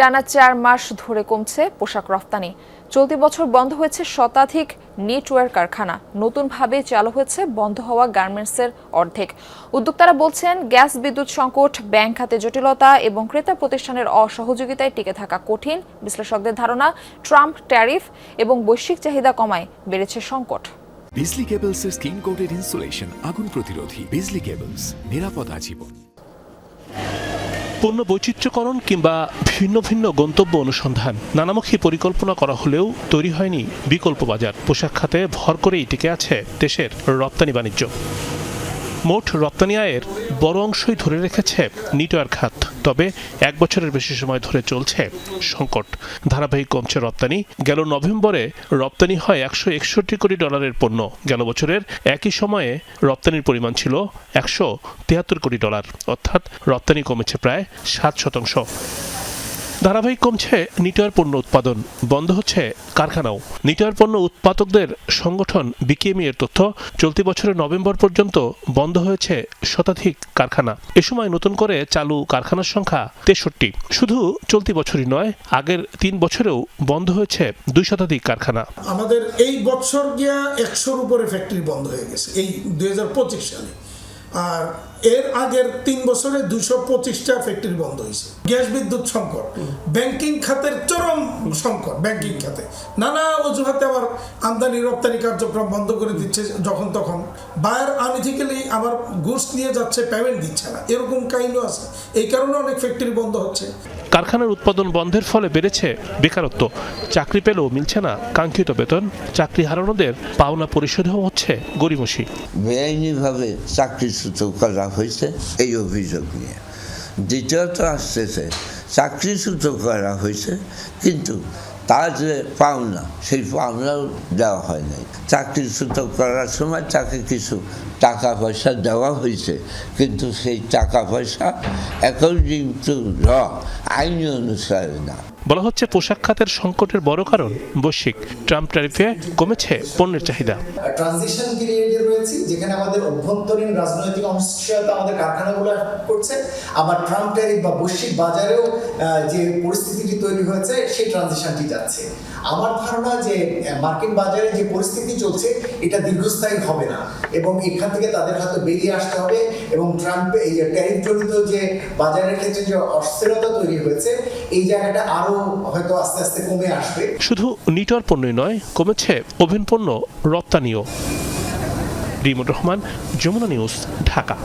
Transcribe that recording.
টানা চার মাস ধরে কমছে পোশাক রফতানি। চলতি বছর বন্ধ হয়েছে শতাধিক নেটওয়ার কারখানা। নতুনভাবে চালু হয়েছে বন্ধ হওয়া গার্মেন্টসের অর্ধেক। উদ্যোক্তারা বলছেন, গ্যাস বিদ্যুৎ সংকট, ব্যাংক খাতে জটিলতা এবং ক্রেতা প্রতিষ্ঠানের অসহযোগিতায় টিকে থাকা কঠিন। বিশ্লেষকদের ধারণা, ট্রাম্প ট্যারিফ এবং বৈশ্বিক চাহিদা কমায় বেড়েছে সংকট। Bijli cables skin coated insulation, আগুন প্রতিরোধী বিজলি কেবলস, নিরাপদ আজীবন। পণ্য বৈচিত্র্যকরণ কিংবা ভিন্ন ভিন্ন গন্তব্য অনুসন্ধান। নানামুখী পরিকল্পনা করা হলেও তৈরি হয়নি বিকল্প বাজার। পোশাক খাতে ভর করেই টিকে আছে দেশের রপ্তানি বাণিজ্য। মোট রপ্তানি আয়ের বড় অংশই ধরে রেখেছে নিটওয়ার খাত। তবে এক বছরের বেশি সময় ধরে চলছে সংকট। ধারাবাহিক কমছে রপ্তানি। গেল নভেম্বরে রপ্তানি হয় একশো একষট্টি কোটি ডলারের পণ্য। গেল বছরের একই সময়ে রপ্তানির পরিমাণ ছিল একশো তিয়াত্তর কোটি ডলার। অর্থাৎ রপ্তানি কমেছে প্রায় সাত শতাংশ। ধারাবাহিক কমছে নিটওয়ার পণ্য উৎপাদন, বন্ধ হচ্ছে কারখানাও। নিটওয়ার পণ্য উৎপাদকদের সংগঠন বিকেএমই এর তথ্য, চলতি বছরের নভেম্বর পর্যন্ত বন্ধ হয়েছে শতাধিক কারখানা। এ সময় নতুন করে চালু কারখানার সংখ্যা তেষট্টি। শুধু চলতি বছরই নয়, আগের তিন বছরেও বন্ধ হয়েছে দুই শতাধিক কারখানা। আমাদের এই বছর গিয়া একশোর উপরে ফ্যাক্টরি বন্ধ হয়ে গেছে, এই দুই সালে। আর এর আগের তিন বছরে দুশো পঁচিশটা ফ্যাক্টরি বন্ধ হয়েছে। গ্যাস বিদ্যুৎ সংকট ব্যাংকিং খাতের চরম সংকট ব্যাংকিং খাতে। নানা অজুহাতে আবার আমদানি রপ্তানি কার্যক্রম বন্ধ করে দিচ্ছে যখন তখন। বায়ার আনইথিক্যালি আবার গুডস নিয়ে যাচ্ছে পেমেন্ট দিচ্ছে না। এরকম কাহিনীও আছে। এই কারণে অনেক ফ্যাক্টরি বন্ধ হচ্ছে। কারখানার উৎপাদন বন্ধের ফলে বেড়েছে বেকারত্ব। চাকরি পেলেও মিলছে না কাঙ্ক্ষিত বেতন। চাকরি হারানোদের পাওনা পরিশোধও হচ্ছে গরিমসি বেআইনিভাবে চাকরিচ্যুত করা হয়েছে এই অভিযোগ নিয়ে। দ্বিতীয়ত আসতেছে চাকরিচ্যুত করা হয়েছে, কিন্তু তার যে পাওনা, সেই পাওনাও দেওয়া হয় নাই। চাকরিচ্যুত করার সময় তাকে কিছু টাকা পয়সা দেওয়া হয়েছে, কিন্তু সেই টাকা পয়সা অ্যাকর্ডিং টু র, আইন অনুসারে না। বলা হচ্ছে পোশাক খাতের সংকটের বড় কারণ বৈশ্বিক ট্রাম্প ট্যারিফে কমেছে পণ্যের চাহিদা। ট্রানজিশন রয়েছি, যেখানে আমাদের অভ্যন্তরীণ রাজনৈতিক অনিশ্চয়তা আমাদের কারখানাগুলো করছে, আবার ট্রাম্প ট্যারিফ বা বৈশ্বিক বাজারেও যে পরিস্থিতিটি তৈরি হয়েছে, সেই ট্রানজিশনটি যাচ্ছে। আমার ধারণা যে মার্কিন বাজারে যে পরিস্থিতি চলছে, এটা দীর্ঘস্থায়ী হবে না। এবং এখান থেকে তাদের হয়তো বেরিয়ে আসতে হবে, এবং ট্রাম্প এই ট্যারিফ জনিত যে বাজারের ক্ষেত্রে যে অস্থিরতা তৈরি হয়েছে, এই জায়গাটা হয়তো আস্তে আস্তে কমে আসবে। শুধু নিটর পণ্যই নয়, কমেছে ওভেন পণ্য রপ্তানিও। রিমুর রহমান, যমুনা নিউজ, ঢাকা।